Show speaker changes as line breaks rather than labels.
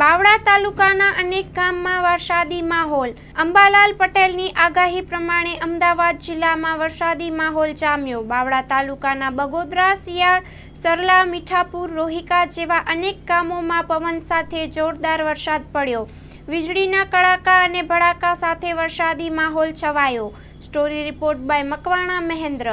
બાવળા તાલુકાના અનેક ગામમાં વરસાદી માહોલ. અંબાલાલ પટેલની આગાહી પ્રમાણે અમદાવાદ જિલ્લામાં વરસાદી માહોલ જામ્યો. બાવળા તાલુકાના બગોદરા, શિયાળ, સરલા, મીઠાપુર, રોહિકા જેવા અનેક ગામોમાં પવન સાથે જોરદાર વરસાદ પડ્યો. વીજળીના કડાકા અને ભડાકા સાથે વરસાદી માહોલ છવાયો. Story report by Makwana Mahendra.